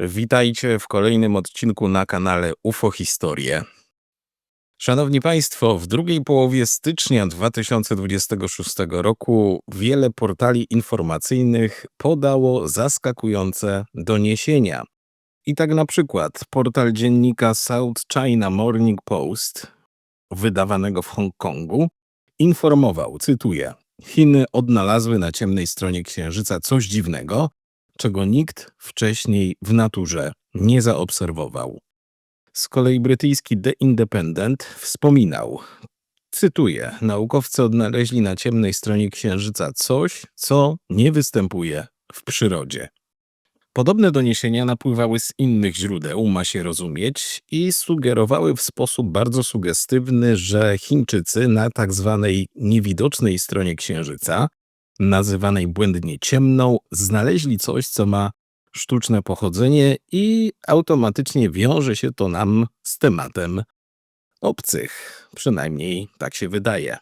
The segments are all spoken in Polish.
Witajcie w kolejnym odcinku na kanale UFO Historie. Szanowni Państwo, w drugiej połowie stycznia 2026 roku wiele portali informacyjnych podało zaskakujące doniesienia. I tak na przykład portal dziennika South China Morning Post, wydawanego w Hongkongu, informował, cytuję: Chiny odnalazły na ciemnej stronie Księżyca coś dziwnego, czego nikt wcześniej w naturze nie zaobserwował. Z kolei brytyjski The Independent wspominał, cytuję, naukowcy odnaleźli na ciemnej stronie Księżyca coś, co nie występuje w przyrodzie. Podobne doniesienia napływały z innych źródeł, ma się rozumieć, i sugerowały w sposób bardzo sugestywny, że Chińczycy na tak zwanej niewidocznej stronie Księżyca, nazywanej błędnie ciemną, znaleźli coś, co ma sztuczne pochodzenie i automatycznie wiąże się to nam z tematem obcych. Przynajmniej tak się wydaje.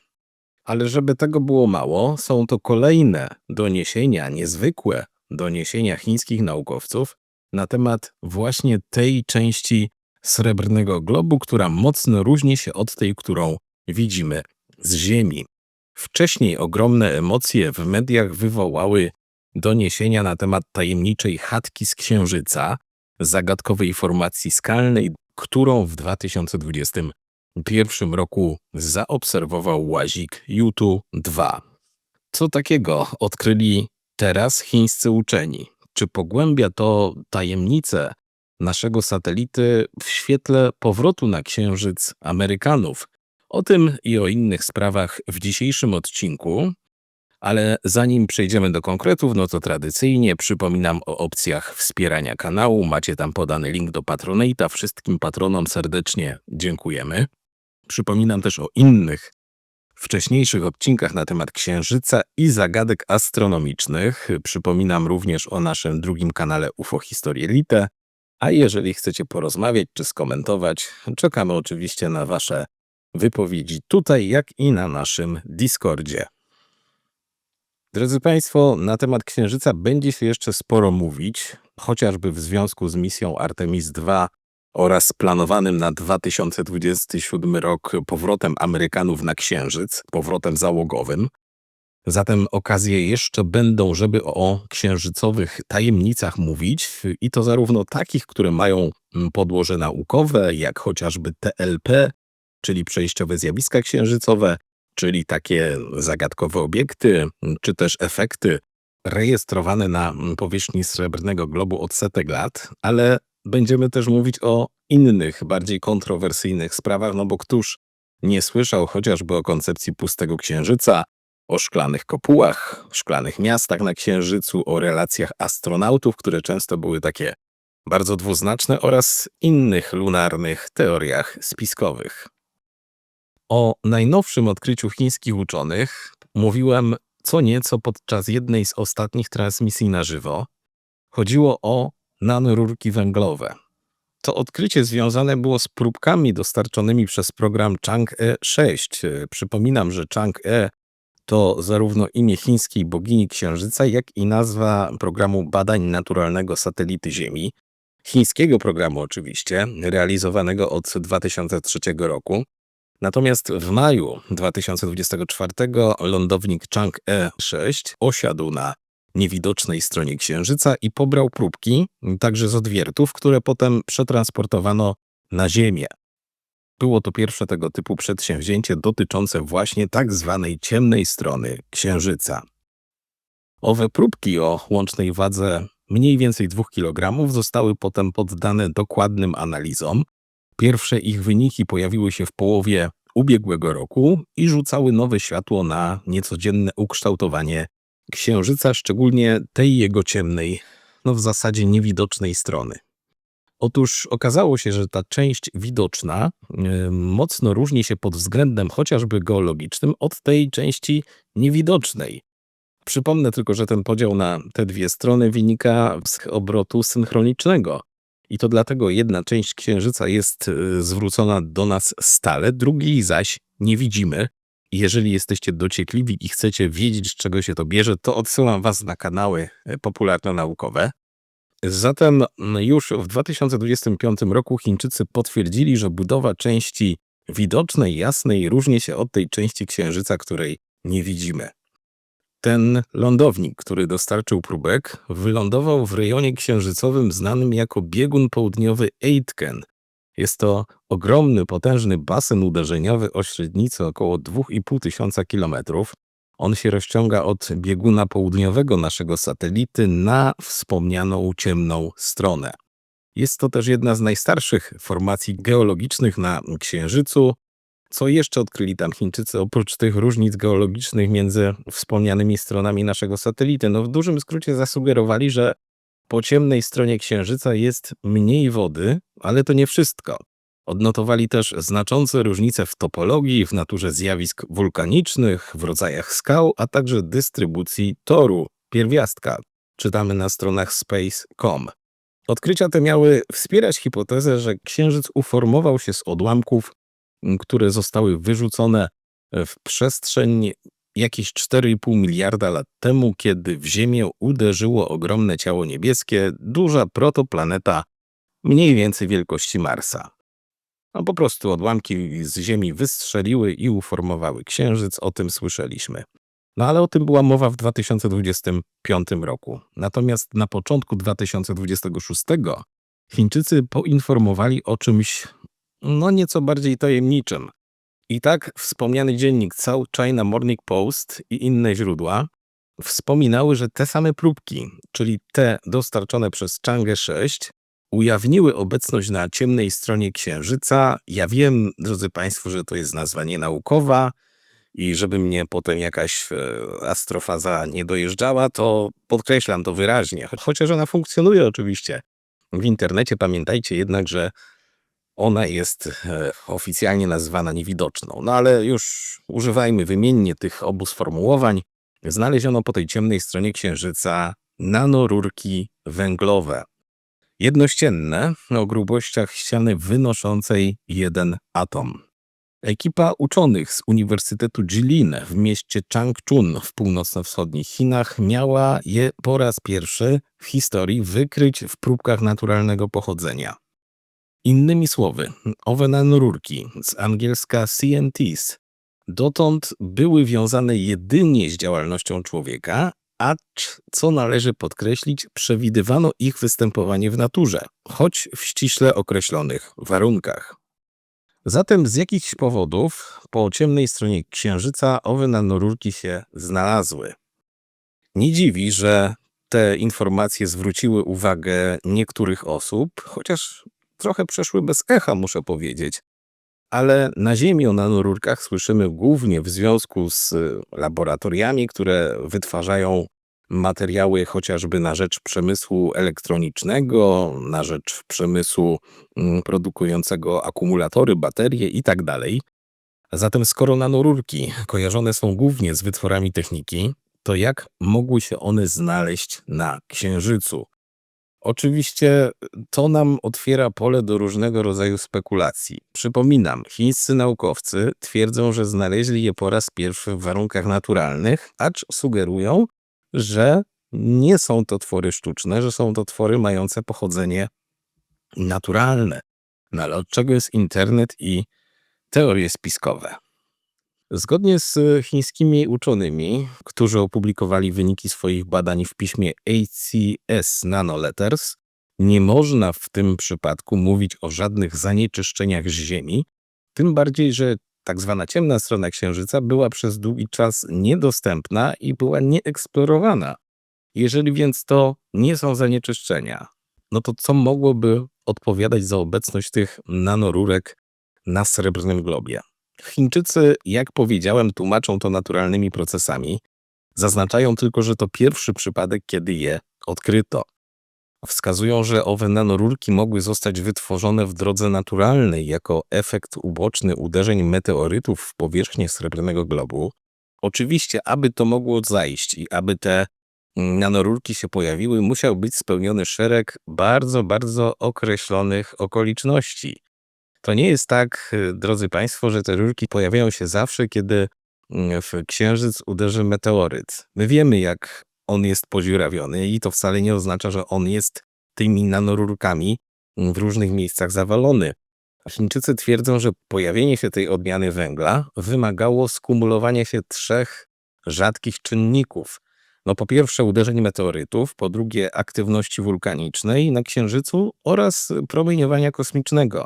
Ale żeby tego było mało, są to kolejne doniesienia, niezwykłe doniesienia chińskich naukowców na temat właśnie tej części srebrnego globu, która mocno różni się od tej, którą widzimy z Ziemi. Wcześniej ogromne emocje w mediach wywołały doniesienia na temat tajemniczej chatki z Księżyca, zagadkowej formacji skalnej, którą w 2021 roku zaobserwował łazik Yutu-2. Co takiego odkryli teraz chińscy uczeni? Czy pogłębia to tajemnicę naszego satelity w świetle powrotu na Księżyc Amerykanów? O tym i o innych sprawach w dzisiejszym odcinku, ale zanim przejdziemy do konkretów, no to tradycyjnie przypominam o opcjach wspierania kanału. Macie tam podany link do Patronata. Wszystkim patronom serdecznie dziękujemy. Przypominam też o innych wcześniejszych odcinkach na temat Księżyca i zagadek astronomicznych. Przypominam również o naszym drugim kanale UFO Historielite. A jeżeli chcecie porozmawiać czy skomentować, czekamy oczywiście na Wasze wypowiedzi tutaj, jak i na naszym Discordzie. Drodzy Państwo, na temat Księżyca będzie się jeszcze sporo mówić, chociażby w związku z misją Artemis II oraz planowanym na 2027 rok powrotem Amerykanów na Księżyc, powrotem załogowym. Zatem okazje jeszcze będą, żeby o księżycowych tajemnicach mówić, i to zarówno takich, które mają podłoże naukowe, jak chociażby TLP, czyli przejściowe zjawiska księżycowe, czyli takie zagadkowe obiekty, czy też efekty rejestrowane na powierzchni srebrnego globu od setek lat, ale będziemy też mówić o innych, bardziej kontrowersyjnych sprawach, no bo któż nie słyszał chociażby o koncepcji pustego księżyca, o szklanych kopułach, szklanych miastach na księżycu, o relacjach astronautów, które często były takie bardzo dwuznaczne oraz innych lunarnych teoriach spiskowych. O najnowszym odkryciu chińskich uczonych mówiłem co nieco podczas jednej z ostatnich transmisji na żywo. Chodziło o nanorurki węglowe. To odkrycie związane było z próbkami dostarczonymi przez program Chang'e 6. Przypominam, że Chang'e to zarówno imię chińskiej bogini Księżyca, jak i nazwa programu badań naturalnego satelity Ziemi. Chińskiego programu oczywiście, realizowanego od 2003 roku. Natomiast w maju 2024 lądownik Chang'e 6 osiadł na niewidocznej stronie Księżyca i pobrał próbki, także z odwiertów, które potem przetransportowano na Ziemię. Było to pierwsze tego typu przedsięwzięcie dotyczące właśnie tak zwanej ciemnej strony Księżyca. Owe próbki o łącznej wadze mniej więcej 2 kg zostały potem poddane dokładnym analizom, Pierwsze ich wyniki pojawiły się w połowie ubiegłego roku i rzucały nowe światło na niecodzienne ukształtowanie Księżyca, szczególnie tej jego ciemnej, no w zasadzie niewidocznej strony. Otóż okazało się, że ta część widoczna y, mocno różni się pod względem chociażby geologicznym od tej części niewidocznej. Przypomnę tylko, że ten podział na te dwie strony wynika z obrotu synchronicznego. I to dlatego jedna część księżyca jest y, zwrócona do nas stale, drugiej zaś nie widzimy. Jeżeli jesteście dociekliwi i chcecie wiedzieć, z czego się to bierze, to odsyłam Was na kanały y, popularno-naukowe. Zatem mm, już w 2025 roku Chińczycy potwierdzili, że budowa części widocznej, jasnej różni się od tej części Księżyca, której nie widzimy. Ten lądownik, który dostarczył próbek, wylądował w rejonie księżycowym znanym jako biegun południowy Aitken. Jest to ogromny, potężny basen uderzeniowy o średnicy około 2,5 tysiąca kilometrów. On się rozciąga od bieguna południowego naszego satelity na wspomnianą ciemną stronę. Jest to też jedna z najstarszych formacji geologicznych na Księżycu. Co jeszcze odkryli tam Chińczycy oprócz tych różnic geologicznych między wspomnianymi stronami naszego satelity? No w dużym skrócie zasugerowali, że po ciemnej stronie Księżyca jest mniej wody, ale to nie wszystko. Odnotowali też znaczące różnice w topologii, w naturze zjawisk wulkanicznych, w rodzajach skał, a także dystrybucji toru, pierwiastka. Czytamy na stronach space.com. Odkrycia te miały wspierać hipotezę, że Księżyc uformował się z odłamków, które zostały wyrzucone w przestrzeń jakieś 4,5 miliarda lat temu, kiedy w Ziemię uderzyło ogromne ciało niebieskie, duża protoplaneta mniej więcej wielkości Marsa. No po prostu odłamki z Ziemi wystrzeliły i uformowały Księżyc, o tym słyszeliśmy. No ale o tym była mowa w 2025 roku. Natomiast na początku 2026 Chińczycy poinformowali o czymś no nieco bardziej tajemniczym. I tak wspomniany dziennik South China Morning Post i inne źródła wspominały, że te same próbki, czyli te dostarczone przez Chang'e 6, ujawniły obecność na ciemnej stronie Księżyca. Ja wiem, drodzy Państwo, że to jest nazwa nienaukowa i żeby mnie potem jakaś e, astrofaza nie dojeżdżała, to podkreślam to wyraźnie. Chociaż ona funkcjonuje oczywiście w internecie, pamiętajcie jednak, że ona jest e, oficjalnie nazywana niewidoczną. No ale już używajmy wymiennie tych obu sformułowań. Znaleziono po tej ciemnej stronie Księżyca nanorurki węglowe. Jednościenne o grubościach ściany wynoszącej jeden atom. Ekipa uczonych z Uniwersytetu Jilin w mieście Changchun w północno-wschodnich Chinach miała je po raz pierwszy w historii wykryć w próbkach naturalnego pochodzenia. Innymi słowy, owe nanorurki z angielska CNTs dotąd były wiązane jedynie z działalnością człowieka, acz, co należy podkreślić, przewidywano ich występowanie w naturze, choć w ściśle określonych warunkach. Zatem z jakichś powodów po ciemnej stronie Księżyca owe nanorurki się znalazły. Nie dziwi, że te informacje zwróciły uwagę niektórych osób, chociaż trochę przeszły bez echa, muszę powiedzieć. Ale na Ziemi o nanorurkach słyszymy głównie w związku z laboratoriami, które wytwarzają materiały chociażby na rzecz przemysłu elektronicznego, na rzecz przemysłu mm, produkującego akumulatory, baterie itd. Tak Zatem skoro nanorurki kojarzone są głównie z wytworami techniki, to jak mogły się one znaleźć na Księżycu? Oczywiście to nam otwiera pole do różnego rodzaju spekulacji. Przypominam, chińscy naukowcy twierdzą, że znaleźli je po raz pierwszy w warunkach naturalnych, acz sugerują, że nie są to twory sztuczne, że są to twory mające pochodzenie naturalne. No ale od czego jest internet i teorie spiskowe? Zgodnie z chińskimi uczonymi, którzy opublikowali wyniki swoich badań w piśmie ACS Nanoletters, nie można w tym przypadku mówić o żadnych zanieczyszczeniach z Ziemi, tym bardziej, że tak zwana ciemna strona Księżyca była przez długi czas niedostępna i była nieeksplorowana. Jeżeli więc to nie są zanieczyszczenia, no to co mogłoby odpowiadać za obecność tych nanorurek na srebrnym globie? Chińczycy, jak powiedziałem, tłumaczą to naturalnymi procesami. Zaznaczają tylko, że to pierwszy przypadek, kiedy je odkryto. Wskazują, że owe nanorurki mogły zostać wytworzone w drodze naturalnej jako efekt uboczny uderzeń meteorytów w powierzchnię srebrnego globu. Oczywiście, aby to mogło zajść i aby te nanorurki się pojawiły, musiał być spełniony szereg bardzo, bardzo określonych okoliczności. To nie jest tak, y, drodzy Państwo, że te rurki pojawiają się zawsze, kiedy mm, w Księżyc uderzy meteoryt. My wiemy, jak on jest podziurawiony i to wcale nie oznacza, że on jest tymi nanorurkami w różnych miejscach zawalony. Chińczycy twierdzą, że pojawienie się tej odmiany węgla wymagało skumulowania się trzech rzadkich czynników. No po pierwsze uderzeń meteorytów, po drugie aktywności wulkanicznej na Księżycu oraz promieniowania kosmicznego.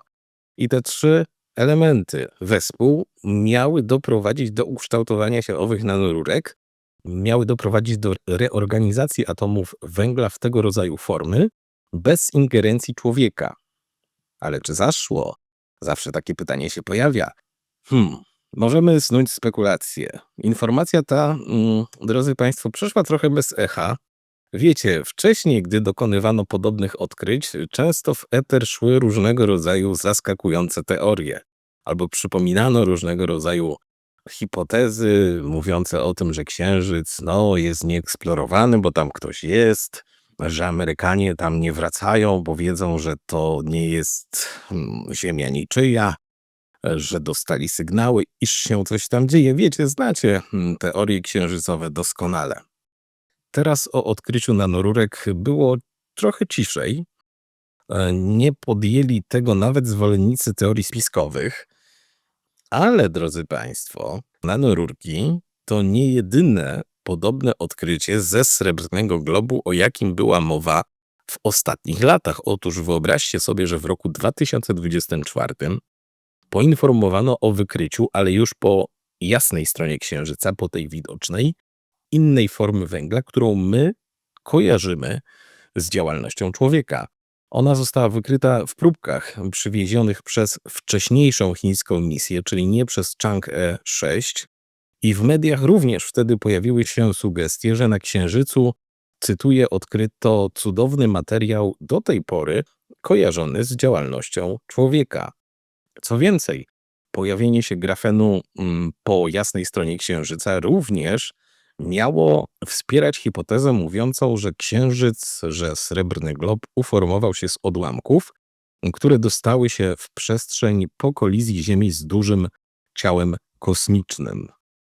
I te trzy elementy wespół miały doprowadzić do ukształtowania się owych nanorurek, miały doprowadzić do reorganizacji atomów węgla w tego rodzaju formy bez ingerencji człowieka. Ale czy zaszło? Zawsze takie pytanie się pojawia. Hmm, możemy snuć spekulacje. Informacja ta, mm, drodzy Państwo, przeszła trochę bez echa. Wiecie, wcześniej, gdy dokonywano podobnych odkryć, często w eter szły różnego rodzaju zaskakujące teorie, albo przypominano różnego rodzaju hipotezy mówiące o tym, że Księżyc no, jest nieeksplorowany, bo tam ktoś jest, że Amerykanie tam nie wracają, bo wiedzą, że to nie jest mm, ziemia niczyja, że dostali sygnały, iż się coś tam dzieje. Wiecie, znacie mm, teorie księżycowe doskonale. Teraz o odkryciu nanorurek było trochę ciszej. E, nie podjęli tego nawet zwolennicy teorii spiskowych. Ale, drodzy Państwo, nanorurki to nie jedyne podobne odkrycie ze srebrnego globu, o jakim była mowa w ostatnich latach. Otóż wyobraźcie sobie, że w roku 2024 poinformowano o wykryciu, ale już po jasnej stronie Księżyca, po tej widocznej, innej formy węgla, którą my kojarzymy z działalnością człowieka. Ona została wykryta w próbkach przywiezionych przez wcześniejszą chińską misję, czyli nie przez Chang'e 6. I w mediach również wtedy pojawiły się sugestie, że na Księżycu, cytuję, odkryto cudowny materiał do tej pory kojarzony z działalnością człowieka. Co więcej, pojawienie się grafenu mm, po jasnej stronie Księżyca również miało wspierać hipotezę mówiącą, że Księżyc, że srebrny glob uformował się z odłamków, które dostały się w przestrzeń po kolizji Ziemi z dużym ciałem kosmicznym.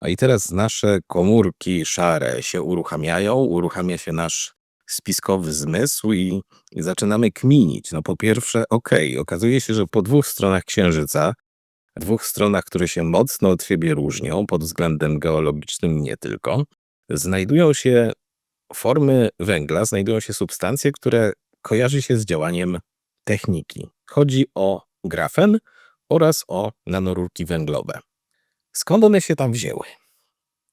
A i teraz nasze komórki szare się uruchamiają, uruchamia się nasz spiskowy zmysł i, i zaczynamy kminić. No po pierwsze, okej, okay, okazuje się, że po dwóch stronach Księżyca, dwóch stronach, które się mocno od siebie różnią pod względem geologicznym nie tylko, znajdują się formy węgla, znajdują się substancje, które kojarzy się z działaniem techniki. Chodzi o grafen oraz o nanorurki węglowe. Skąd one się tam wzięły?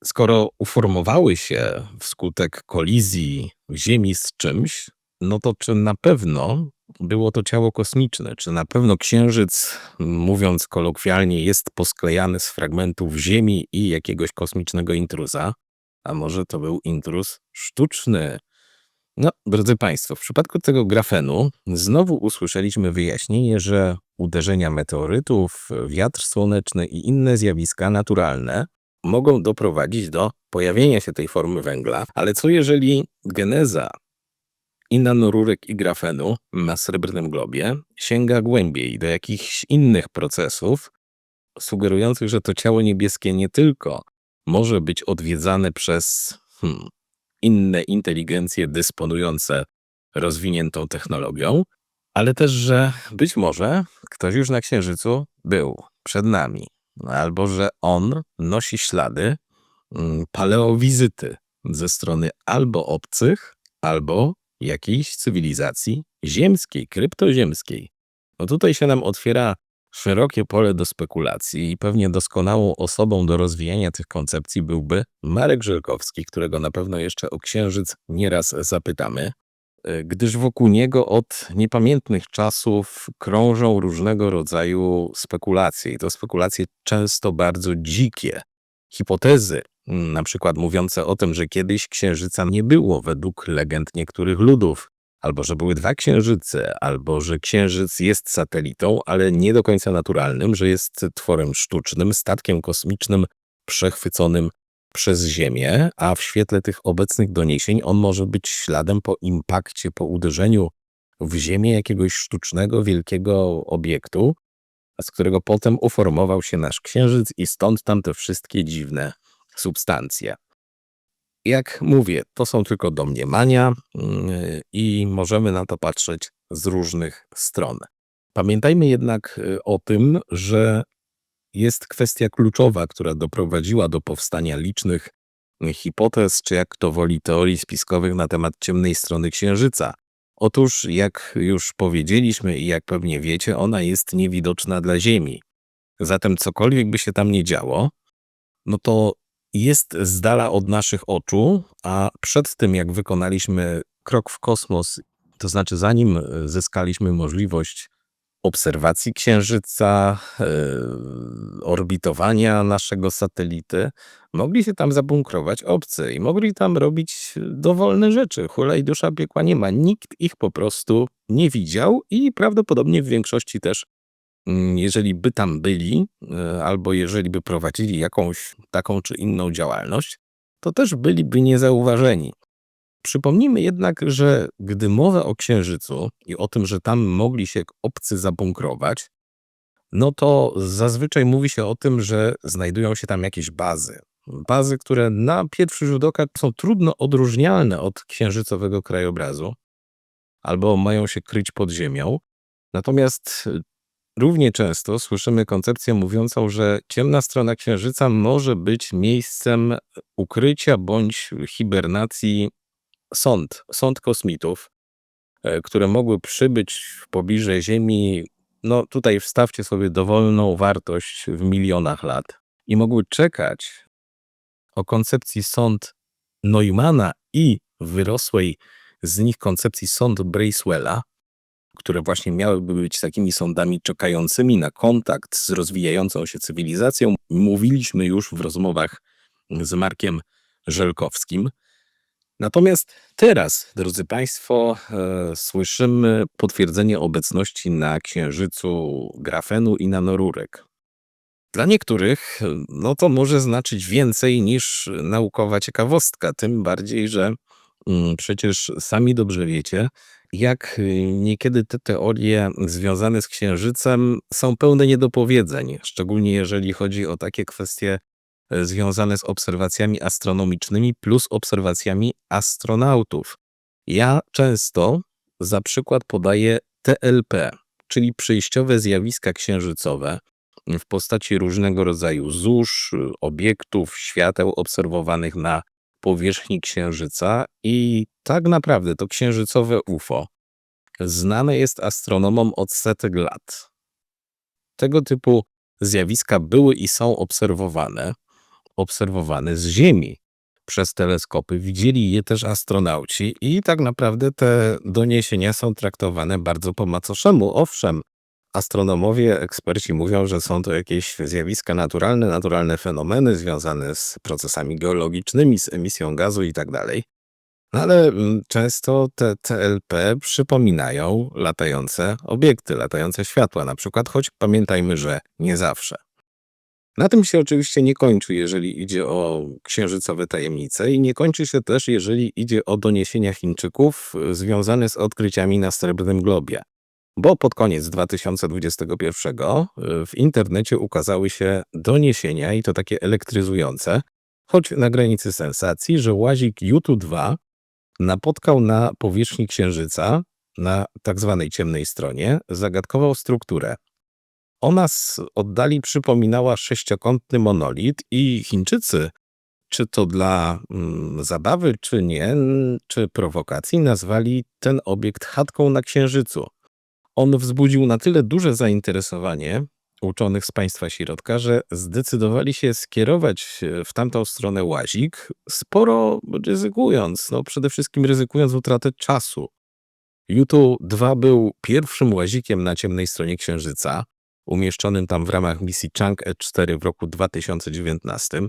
Skoro uformowały się wskutek kolizji Ziemi z czymś, no to czy na pewno było to ciało kosmiczne? Czy na pewno Księżyc, mówiąc kolokwialnie, jest posklejany z fragmentów Ziemi i jakiegoś kosmicznego intruza? A może to był intruz sztuczny? No, drodzy Państwo, w przypadku tego grafenu znowu usłyszeliśmy wyjaśnienie, że uderzenia meteorytów, wiatr słoneczny i inne zjawiska naturalne mogą doprowadzić do pojawienia się tej formy węgla. Ale co jeżeli geneza i nanorurek i grafenu na srebrnym globie sięga głębiej do jakichś innych procesów, sugerujących, że to ciało niebieskie nie tylko może być odwiedzane przez hmm, inne inteligencje dysponujące rozwiniętą technologią, ale też, że być może ktoś już na Księżycu był przed nami, albo że on nosi ślady mm, paleowizyty ze strony albo obcych, albo jakiejś cywilizacji ziemskiej, kryptoziemskiej. No tutaj się nam otwiera szerokie pole do spekulacji i pewnie doskonałą osobą do rozwijania tych koncepcji byłby Marek Żelkowski, którego na pewno jeszcze o Księżyc nieraz zapytamy, e, gdyż wokół niego od niepamiętnych czasów krążą różnego rodzaju spekulacje i to spekulacje często bardzo dzikie. Hipotezy, na przykład mówiące o tym, że kiedyś Księżyca nie było według legend niektórych ludów, albo że były dwa księżyce, albo że księżyc jest satelitą, ale nie do końca naturalnym, że jest tworem sztucznym, statkiem kosmicznym przechwyconym przez Ziemię, a w świetle tych obecnych doniesień on może być śladem po impakcie, po uderzeniu w Ziemię jakiegoś sztucznego, wielkiego obiektu, z którego potem uformował się nasz księżyc i stąd tam te wszystkie dziwne substancje. Jak mówię, to są tylko domniemania mm, i możemy na to patrzeć z różnych stron. Pamiętajmy jednak y, o tym, że jest kwestia kluczowa, która doprowadziła do powstania licznych hipotez, czy jak kto woli, teorii spiskowych na temat ciemnej strony Księżyca. Otóż, jak już powiedzieliśmy i jak pewnie wiecie, ona jest niewidoczna dla Ziemi. Zatem cokolwiek by się tam nie działo, no to jest z dala od naszych oczu, a przed tym jak wykonaliśmy krok w kosmos, to znaczy zanim zyskaliśmy możliwość obserwacji Księżyca, e, orbitowania naszego satelity, mogli się tam zabunkrować obcy i mogli tam robić dowolne rzeczy. Hulaj dusza piekła nie ma. Nikt ich po prostu nie widział i prawdopodobnie w większości też, jeżeli by tam byli, e, albo jeżeli by prowadzili jakąś taką czy inną działalność, to też byliby niezauważeni. Przypomnijmy jednak, że gdy mowa o Księżycu i o tym, że tam mogli się obcy zabunkrować, no to zazwyczaj mówi się o tym, że znajdują się tam jakieś bazy. Bazy, które na pierwszy rzut oka są trudno odróżnialne od księżycowego krajobrazu, albo mają się kryć pod ziemią. Natomiast równie często słyszymy koncepcję mówiącą, że ciemna strona Księżyca może być miejscem ukrycia bądź hibernacji sąd, sąd kosmitów, e, które mogły przybyć w pobliże Ziemi, no tutaj wstawcie sobie dowolną wartość w milionach lat. I mogły czekać o koncepcji sąd Neumana i wyrosłej z nich koncepcji sąd Bracewella, które właśnie miałyby być takimi sądami czekającymi na kontakt z rozwijającą się cywilizacją, mówiliśmy już w rozmowach z Markiem Żelkowskim. Natomiast teraz, drodzy Państwo, e, słyszymy potwierdzenie obecności na Księżycu grafenu i nanorurek. Dla niektórych no to może znaczyć więcej niż naukowa ciekawostka, tym bardziej, że przecież sami dobrze wiecie, jak niekiedy te teorie związane z Księżycem są pełne niedopowiedzeń, szczególnie jeżeli chodzi o takie kwestie E, związane z obserwacjami astronomicznymi plus obserwacjami astronautów. Ja często za przykład podaję TLP, czyli przejściowe zjawiska księżycowe w postaci różnego rodzaju zórz, obiektów, świateł obserwowanych na powierzchni Księżyca i tak naprawdę to księżycowe UFO znane jest astronomom od setek lat. Tego typu zjawiska były i są obserwowane obserwowane z Ziemi przez teleskopy. Widzieli je też astronauci i tak naprawdę te doniesienia są traktowane bardzo po macoszemu. Owszem, astronomowie, eksperci mówią, że są to jakieś zjawiska naturalne, naturalne fenomeny związane z procesami geologicznymi, z emisją gazu i tak dalej. No ale mm, często te TLP przypominają latające obiekty, latające światła na przykład, choć pamiętajmy, że nie zawsze. Na tym się oczywiście nie kończy, jeżeli idzie o księżycowe tajemnice i nie kończy się też, jeżeli idzie o doniesienia Chińczyków y, związane z odkryciami na Srebrnym Globie. Bo pod koniec 2021 y, w internecie ukazały się doniesienia i to takie elektryzujące, choć na granicy sensacji, że łazik Yutu-2 napotkał na powierzchni Księżyca, na tak zwanej ciemnej stronie, zagadkową strukturę, ona z oddali przypominała sześciokątny monolit i Chińczycy, czy to dla mm, zabawy, czy nie, czy prowokacji, nazwali ten obiekt chatką na Księżycu. On wzbudził na tyle duże zainteresowanie uczonych z państwa środka, że zdecydowali się skierować w tamtą stronę łazik, sporo ryzykując, no przede wszystkim ryzykując utratę czasu. Yutu 2 był pierwszym łazikiem na ciemnej stronie Księżyca umieszczonym tam w ramach misji Chang'e 4 w roku 2019.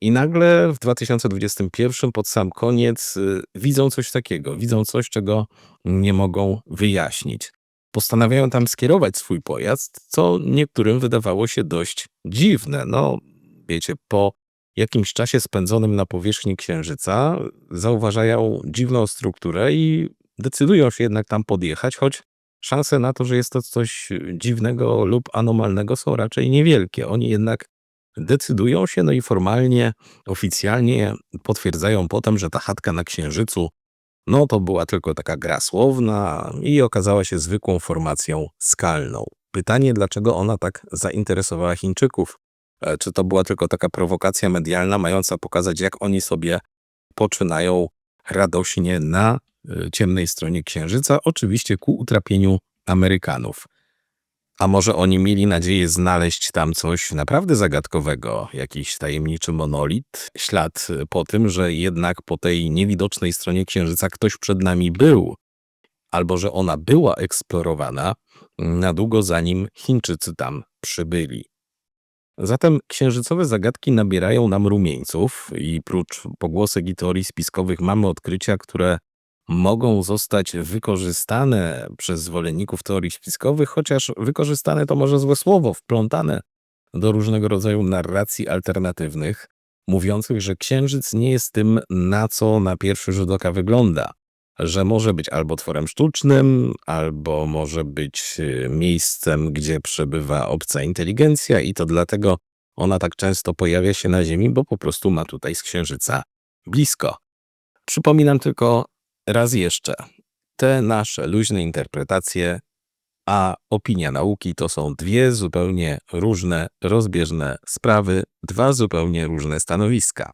I nagle w 2021 pod sam koniec y, widzą coś takiego, widzą coś, czego nie mogą wyjaśnić. Postanawiają tam skierować swój pojazd, co niektórym wydawało się dość dziwne. No, wiecie, po jakimś czasie spędzonym na powierzchni Księżyca zauważają dziwną strukturę i decydują się jednak tam podjechać, choć szanse na to, że jest to coś dziwnego lub anomalnego są raczej niewielkie. Oni jednak decydują się, no i formalnie, oficjalnie potwierdzają potem, że ta chatka na Księżycu, no to była tylko taka gra słowna i okazała się zwykłą formacją skalną. Pytanie, dlaczego ona tak zainteresowała Chińczyków? E, Czy to była tylko taka prowokacja medialna, mająca pokazać, jak oni sobie poczynają radośnie na y, ciemnej stronie Księżyca, oczywiście ku utrapieniu Amerykanów. A może oni mieli nadzieję znaleźć tam coś naprawdę zagadkowego, jakiś tajemniczy monolit, ślad po tym, że jednak po tej niewidocznej stronie Księżyca ktoś przed nami był, albo że ona była eksplorowana mm, na długo zanim Chińczycy tam przybyli. Zatem księżycowe zagadki nabierają nam rumieńców i prócz pogłosek i teorii spiskowych mamy odkrycia, które mogą zostać wykorzystane przez zwolenników teorii spiskowych, chociaż wykorzystane to może złe słowo, wplątane do różnego rodzaju narracji alternatywnych, mówiących, że księżyc nie jest tym, na co na pierwszy rzut oka wygląda. Że może być albo tworem sztucznym, albo może być y, miejscem, gdzie przebywa obca inteligencja, i to dlatego ona tak często pojawia się na Ziemi, bo po prostu ma tutaj z księżyca blisko. Przypominam tylko raz jeszcze, te nasze luźne interpretacje, a opinia nauki to są dwie zupełnie różne, rozbieżne sprawy, dwa zupełnie różne stanowiska.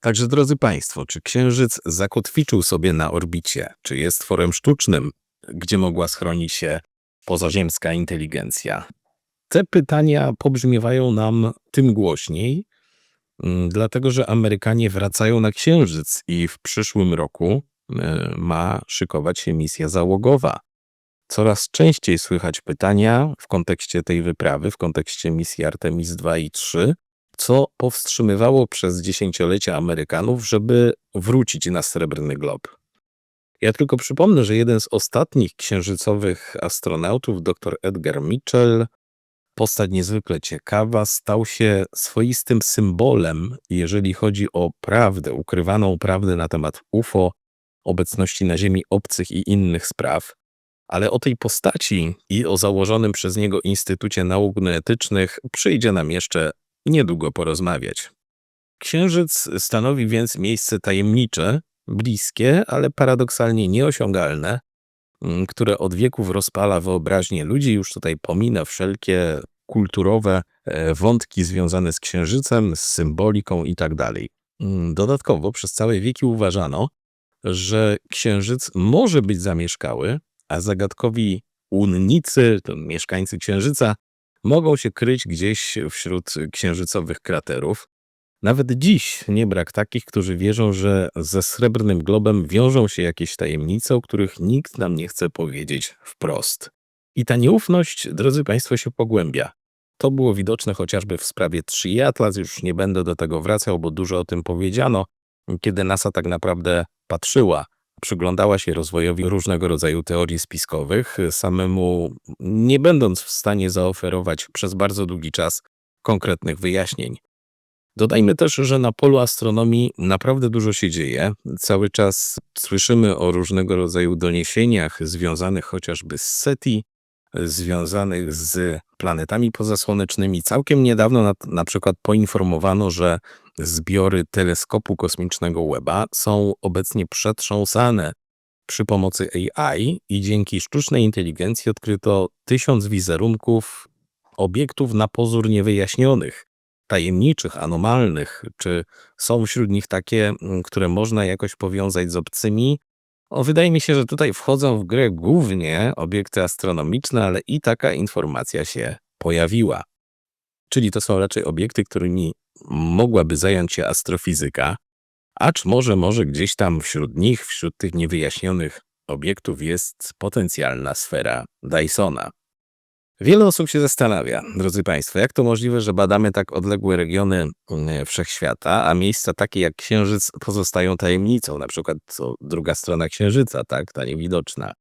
Także drodzy Państwo, czy Księżyc zakotwiczył sobie na orbicie, czy jest tworem sztucznym, gdzie mogła schronić się pozaziemska inteligencja? Te pytania pobrzmiewają nam tym głośniej, mm, dlatego że Amerykanie wracają na Księżyc i w przyszłym roku ma szykować się misja załogowa. Coraz częściej słychać pytania w kontekście tej wyprawy, w kontekście misji Artemis 2 i 3, co powstrzymywało przez dziesięciolecia Amerykanów, żeby wrócić na Srebrny Glob. Ja tylko przypomnę, że jeden z ostatnich księżycowych astronautów, dr Edgar Mitchell, postać niezwykle ciekawa, stał się swoistym symbolem, jeżeli chodzi o prawdę, ukrywaną prawdę na temat UFO, obecności na Ziemi obcych i innych spraw. Ale o tej postaci i o założonym przez niego Instytucie Nauk Etycznych przyjdzie nam jeszcze niedługo porozmawiać. Księżyc stanowi więc miejsce tajemnicze, bliskie, ale paradoksalnie nieosiągalne, mm, które od wieków rozpala wyobraźnię ludzi. Już tutaj pomina wszelkie kulturowe e, wątki związane z księżycem, z symboliką itd. Tak mm, dodatkowo przez całe wieki uważano, że księżyc może być zamieszkały, a zagadkowi unnicy, to mieszkańcy księżyca, mogą się kryć gdzieś wśród księżycowych kraterów. Nawet dziś nie brak takich, którzy wierzą, że ze srebrnym globem wiążą się jakieś tajemnice, o których nikt nam nie chce powiedzieć wprost. I ta nieufność, drodzy Państwo, się pogłębia. To było widoczne chociażby w sprawie 3 Atlas, już nie będę do tego wracał, bo dużo o tym powiedziano, kiedy NASA tak naprawdę patrzyła przyglądała się rozwojowi różnego rodzaju teorii spiskowych, samemu nie będąc w stanie zaoferować przez bardzo długi czas konkretnych wyjaśnień. Dodajmy też, że na polu astronomii naprawdę dużo się dzieje. Cały czas słyszymy o różnego rodzaju doniesieniach związanych chociażby z SETI, związanych z planetami pozasłonecznymi. Całkiem niedawno na, na przykład poinformowano, że zbiory teleskopu kosmicznego Webba są obecnie przetrząsane przy pomocy AI i dzięki sztucznej inteligencji odkryto tysiąc wizerunków obiektów na pozór niewyjaśnionych, tajemniczych, anomalnych. Czy są wśród nich takie, które można jakoś powiązać z obcymi? O, wydaje mi się, że tutaj wchodzą w grę głównie obiekty astronomiczne, ale i taka informacja się pojawiła. Czyli to są raczej obiekty, którymi mogłaby zająć się astrofizyka, acz może, może gdzieś tam wśród nich, wśród tych niewyjaśnionych obiektów jest potencjalna sfera Dysona. Wiele osób się zastanawia, drodzy Państwo, jak to możliwe, że badamy tak odległe regiony mm, wszechświata, a miejsca takie jak Księżyc pozostają tajemnicą, na przykład druga strona Księżyca, tak, ta niewidoczna.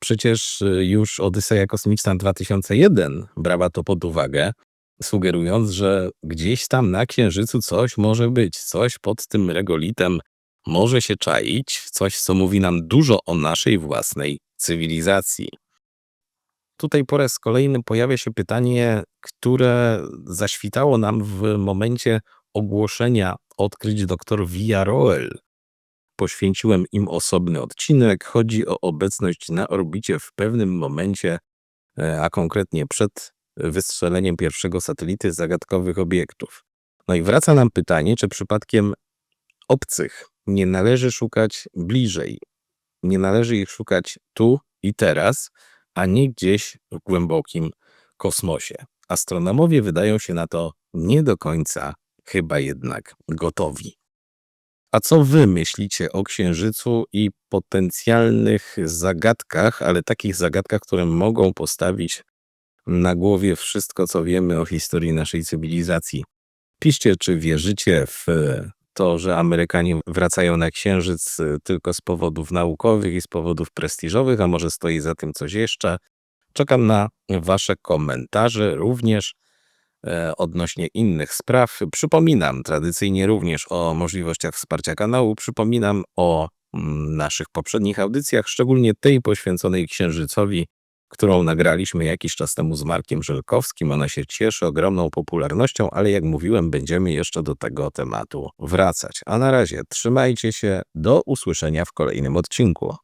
Przecież y, już Odyseja Kosmiczna 2001 brała to pod uwagę, sugerując, że gdzieś tam na Księżycu coś może być, coś pod tym regolitem może się czaić, coś, co mówi nam dużo o naszej własnej cywilizacji. Tutaj po raz kolejny pojawia się pytanie, które zaświtało nam w momencie ogłoszenia odkryć dr Villarroel. Poświęciłem im osobny odcinek. Chodzi o obecność na orbicie w pewnym momencie, e, a konkretnie przed wystrzeleniem pierwszego satelity zagadkowych obiektów. No i wraca nam pytanie, czy przypadkiem obcych nie należy szukać bliżej. Nie należy ich szukać tu i teraz, a nie gdzieś w głębokim kosmosie. Astronomowie wydają się na to nie do końca chyba jednak gotowi. A co wy myślicie o Księżycu i potencjalnych zagadkach, ale takich zagadkach, które mogą postawić na głowie wszystko, co wiemy o historii naszej cywilizacji? Piszcie, czy wierzycie w to, że Amerykanie wracają na Księżyc y, tylko z powodów naukowych i z powodów prestiżowych, a może stoi za tym coś jeszcze. Czekam na Wasze komentarze również e, odnośnie innych spraw. Przypominam tradycyjnie również o możliwościach wsparcia kanału. Przypominam o mm, naszych poprzednich audycjach, szczególnie tej poświęconej Księżycowi, którą nagraliśmy jakiś czas temu z Markiem Żelkowskim. Ona się cieszy ogromną popularnością, ale jak mówiłem, będziemy jeszcze do tego tematu wracać. A na razie trzymajcie się, do usłyszenia w kolejnym odcinku.